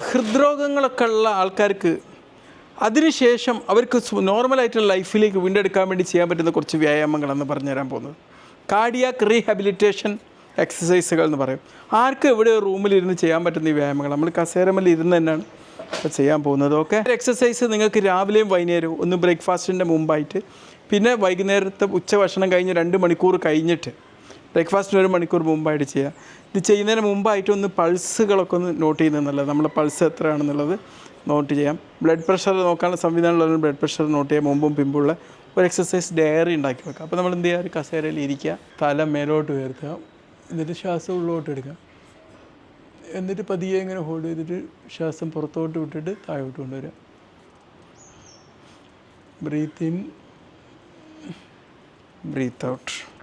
ഹൃദ്രോഗങ്ങളൊക്കെ ഉള്ള ആൾക്കാർക്ക് അതിനുശേഷം അവർക്ക് നോർമലായിട്ടുള്ള ലൈഫിലേക്ക് വീണ്ടെടുക്കാൻ വേണ്ടി ചെയ്യാൻ പറ്റുന്ന കുറച്ച് വ്യായാമങ്ങളെന്ന് പറഞ്ഞുതരാൻ പോകുന്നത്. കാർഡിയാക് റീഹാബിലിറ്റേഷൻ എക്സസൈസുകൾ എന്ന് പറയും. ആർക്കും എവിടെ റൂമിലിരുന്ന് ചെയ്യാൻ പറ്റുന്ന ഈ വ്യായാമങ്ങൾ? നമ്മൾ കസേരമല്ല ഇരുന്ന് തന്നെയാണ് ഇപ്പോൾ ചെയ്യാൻ പോകുന്നത്. ഓക്കെ എക്സസൈസ് നിങ്ങൾക്ക് രാവിലെയും വൈകുന്നേരവും ഒന്ന് ബ്രേക്ക്ഫാസ്റ്റിന്റെ മുമ്പായിട്ട് പിന്നെ വൈകുന്നേരത്തെ ഉച്ച ഭക്ഷണം കഴിഞ്ഞ് രണ്ട് മണിക്കൂർ കഴിഞ്ഞിട്ട് ബ്രേക്ക്ഫാസ്റ്റിന് ഒരു മണിക്കൂർ മുമ്പായിട്ട് ചെയ്യുക. ഇത് ചെയ്യുന്നതിന് മുമ്പായിട്ട് ഒന്ന് പൾസുകളൊക്കെ ഒന്ന് നോട്ട് ചെയ്യുന്നത് നമ്മളെ പൾസ് എത്രയാണെന്നുള്ളത് നോട്ട് ചെയ്യാം. ബ്ലഡ് പ്രഷർ നോക്കാനുള്ള സംവിധാനമുള്ള ബ്ലഡ് പ്രഷർ നോട്ട് ചെയ്യാം. മുമ്പും പിമ്പുള്ള ഒരു എക്സസൈസ് ഡയറി ഉണ്ടാക്കി വെക്കുക അപ്പോൾ നമ്മൾ എന്ത് ചെയ്യുക? ഒരു കസേരയിൽ ഇരിക്കുക. തല മേലോട്ട് ഉയർത്തുക. എന്നിട്ട് ശ്വാസം ഉള്ളോട്ട് എടുക്കുക. എന്നിട്ട് പതിയെ ഇങ്ങനെ ഹോൾഡ് ചെയ്തിട്ട് ശ്വാസം പുറത്തോട്ട് വിട്ടിട്ട് താഴോട്ട് കൊണ്ടുവരിക. Breathe in breathe out.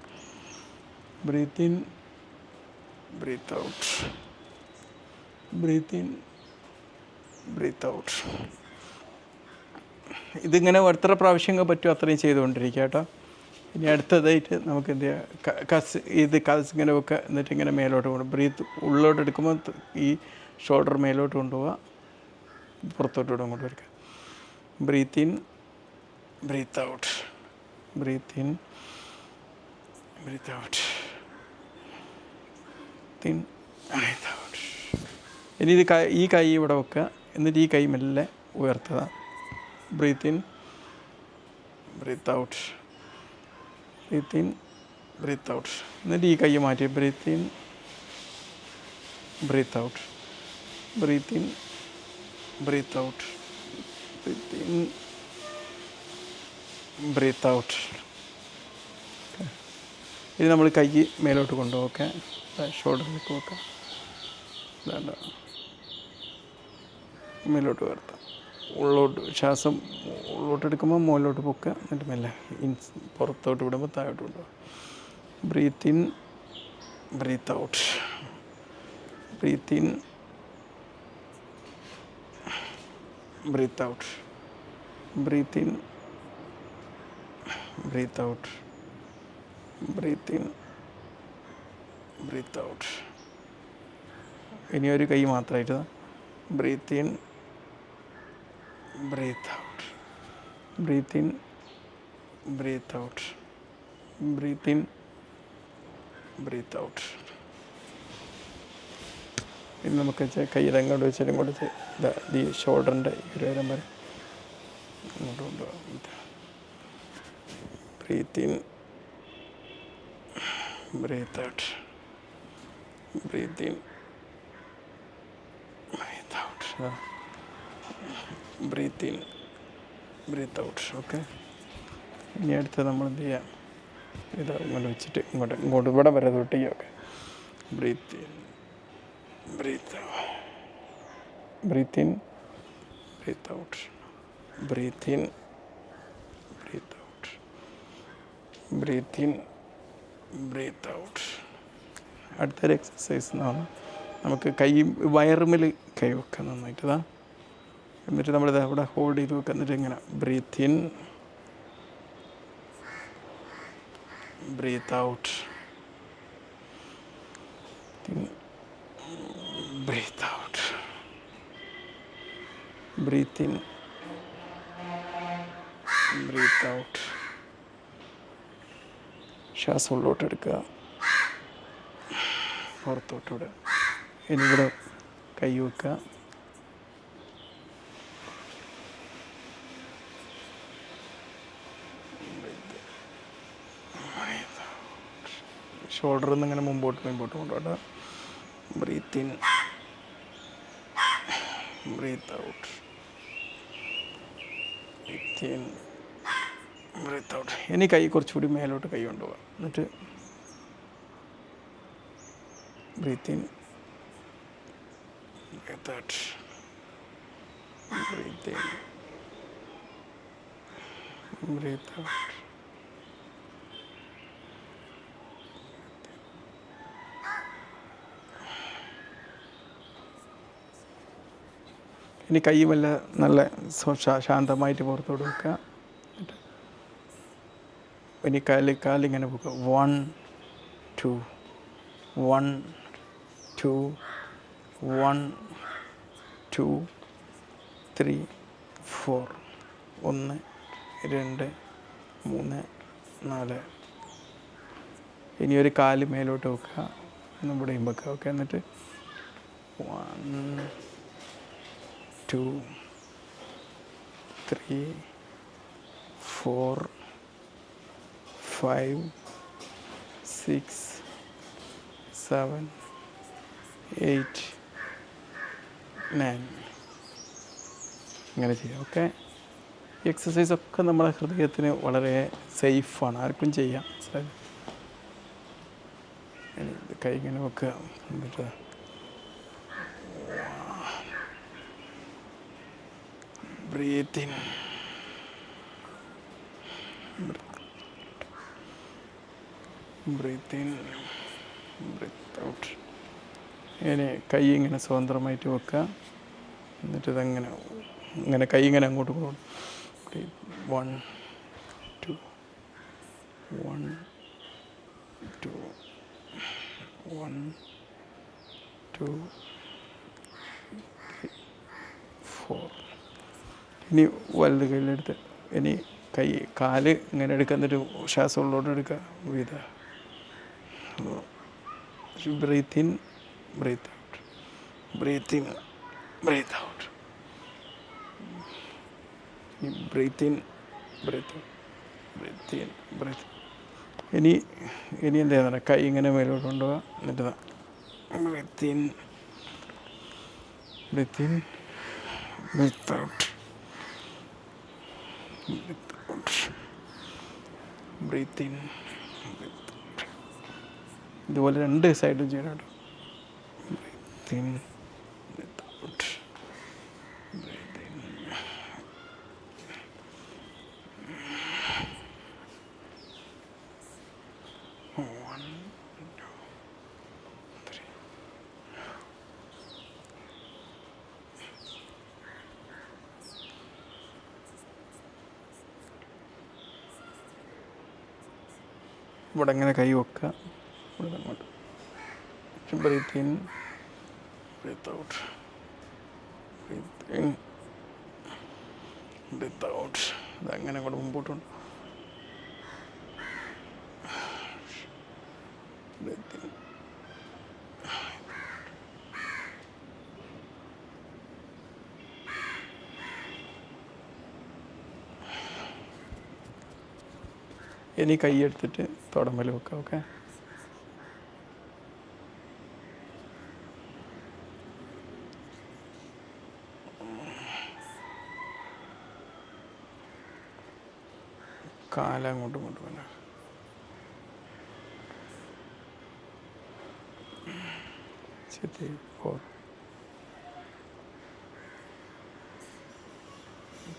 Breathe in, breathe out, breathe in, breathe out. ഇതിങ്ങനെ എത്ര പ്രാവശ്യങ്ങൾ പറ്റും അത്രയും ചെയ്തുകൊണ്ടിരിക്കുക കേട്ടോ. ഇനി അടുത്തതായിട്ട് നമുക്ക് എന്ത് ചെയ്യാം? കസ് ഇത് കസ് ഇങ്ങനെ വെക്കുക എന്നിട്ട് ഇങ്ങനെ മേലോട്ട് കൊണ്ടുപോകും ബ്രീത്ത് ഉള്ളിലോട്ട് എടുക്കുമ്പോൾ ഈ ഷോൾഡർ മേലോട്ട് കൊണ്ടുപോവുക. പുറത്തോട്ട് വിടാൻ കൊണ്ടുവരിക breathe in breathe out breathe in breathe out out ഇനി ഇത് കൈ ഈ കൈ ഇവിടെ വെക്കുക. എന്നിട്ട് ഈ കൈ മെല്ലെ ഉയർത്തുക. Breathe in breathe out breathe in breathe out എന്നിട്ട് ഈ കൈ മാറ്റി. Breathe in breathe out breathe in breathe out breathe in breathe out ഇനി നമ്മൾ കൈ മേലോട്ട് കൊണ്ടുപോക്കാം. ഷോൾഡറിലേക്ക് വെക്കാം മേലോട്ട് വരുത്താം ഉള്ളോട്ട് ശ്വാസം ഉള്ളോട്ട് എടുക്കുമ്പോൾ മുകളിലോട്ട് പൊക്കുക എന്നിട്ട് മെല്ലെ ഇൻ പുറത്തോട്ട് വിടുമ്പോൾ താഴോട്ട് കൊണ്ടുപോകുക. Breathe in breathe out breathe in breathe out breathe in breathe out breathe in breathe out ഇനി ഒരു കൈ മാത്രമായിട്ട് breathe in breathe out breathe in breathe out breathe in breathe out ഇനി നമുക്ക് കൈ ഇതങ്ങോട്ട് വെച്ചാൽ ഇങ്ങോട്ട് ഈ ഷോൾഡറിന്റെ ഒരു വരം ഇങ്ങോട്ട് കൊണ്ടുപോകാം. Breathe in breathe out breathe in breathe out breathe in, breathe out, okay ഇനി അടുത്ത് നമ്മൾ എന്ത് ചെയ്യാം? ഇത് ഇങ്ങോട്ട് വെച്ചിട്ട് ഇങ്ങോട്ട് ഇങ്ങോട്ട് ഇവിടെ വരെ തൊട്ട് okay breathe in breathe breathe in breathe out breathe in breathe out breathe in breathe out അടുത്തൊരു എക്സസൈസ് എന്നാണ്. നമുക്ക് കൈ വയറുമിൽ കൈ വെക്കുക നന്നായിട്ട്. ഇതാ. എന്നിട്ട് നമ്മളിത് അവിടെ ഹോൾഡ് ചെയ്ത് വെക്കുക. എന്നിട്ട് ഇങ്ങനെ breathe in breathe out breathe out breathe in breathe out ശ്വാസം ഉള്ളോട്ട് എടുക്കുക പുറത്തോട്ട് വിടുക ഇനി ഇവിടെ കൈ വെക്കുക. ഷോൾഡറിൽ നിന്ന് ഇങ്ങനെ മുമ്പോട്ട് മുമ്പോട്ട് കൊണ്ടുപോട്ടെ breathe breathe out breathe breathe out ഇനി കൈ കുറച്ചുകൂടി മേലോട്ട് കൈ കൊണ്ടുപോകാം. എന്നിട്ട് breathe in in breathe out breathe in breathe out ഇനി കൈ വല്ല നല്ല ശാന്തമായിട്ട് പുറത്തോട്ട് വെക്കുക. ഇനി കാൽ കാലിങ്ങനെ വെക്കുക one two one two one two three four ഒന്ന് രണ്ട് മൂന്ന് നാല്. ഇനി ഒരു കാൽ മേലോട്ട് വെക്കുക. നമ്മുടെ വെക്കുക. ഓക്കെ എന്നിട്ട് one two three four five six seven eight nine ഇങ്ങനെ ചെയ്യാം ഓക്കെ എക്സസൈസ് ഒക്കെ നമ്മുടെ ഹൃദയത്തിന് വളരെ സേഫാണ് ആർക്കും ചെയ്യാം. കൈ ഇങ്ങനെ വെക്കുക. എന്നിട്ട് breathe in breathe in breathe out ഇനി കൈ ഇങ്ങനെ സ്വതന്ത്രമായിട്ട് വെക്കുക. എന്നിട്ട് ഇതങ്ങനെ ഇങ്ങനെ കൈ ഇങ്ങനെ അങ്ങോട്ട് പോകും one two one two one two four ഇനി വലുത് കയ്യിലെടുത്ത് ഇനി കൈ കാൽ ഇങ്ങനെ എടുക്കുക. എന്നിട്ട് ശ്വാസം എടുക്കുക. വീത breathe in breathe out breathe in breathe out breathe in breathe breathe in breathe ഇനി ഇനി എന്താ ചെയ്യുന്നത് കൈ ഇങ്ങനെ മേലോട്ട് കൊണ്ടുപോകാം എന്നിട്ട് breathe in breathe in breathe out breathe ചെയ്യണം കേട്ടോ ബ്രീത്ത് ഇൻ ബ്രീത്ത് ഔട്ട് രണ്ട് സൈഡും ചെയ്യണം ഇവിടെ ഇങ്ങനെ കൈ വെക്കുക? Breathe in, breathe out breathe in breathe out ഇതങ്ങനെ അങ്ങോട്ട് മുമ്പോട്ടുണ്ട്. Breathe in. ഇനി കൈ എടുത്തിട്ട് തുടമ്പൽ വെക്കാം ഓക്കെ കാലം അങ്ങോട്ടും ഇങ്ങോട്ടും വേണം പോ.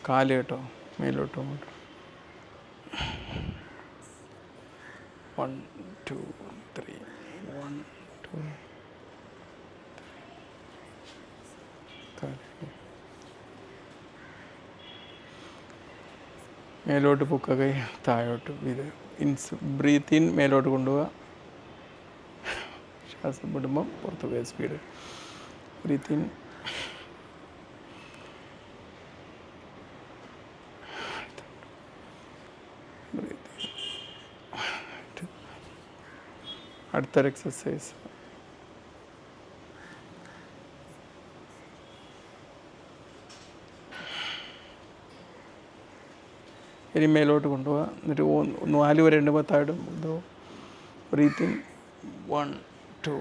കാൽ കേട്ടോ മേലോട്ടും അങ്ങോട്ടും. One two three one two മേലോട്ട് പൊക്കുക കൈ താഴോട്ട് ഇത് ഇൻസ് ബ്രീത്ത് ഇൻ മേലോട്ട് കൊണ്ടുപോവുക. ശ്വാസം വിടുമ്പം പുറത്ത് പോയ സ്പീഡ് ബ്രീത്ത് ഇൻ അടുത്തൊരു എക്സസൈസ് ഇനി മേലോട്ട് കൊണ്ടുപോകാം എന്നിട്ട് നാല് വരെ ഉണ്ട് താഴും ഇതോ breathing one two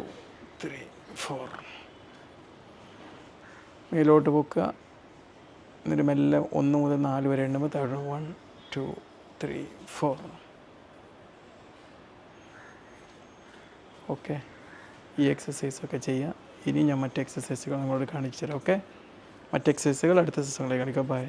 three four മേലോട്ട് പൊക്കുക. എന്നിട്ട് മെല്ലെ ഒന്ന് മുതൽ നാല് വരെ എണ്ണുമ്പോൾ താഴും one two three four okay ഈ എക്സസൈസൊക്കെ ചെയ്യുക. ഇനി ഞാൻ മറ്റ് എക്സസൈസുകൾ നിങ്ങളോട് കാണിച്ചു തരാം ഓക്കെ മറ്റ് എക്സസൈസുകൾ അടുത്ത ദിവസങ്ങളിൽ കാണിക്കാം. ബൈ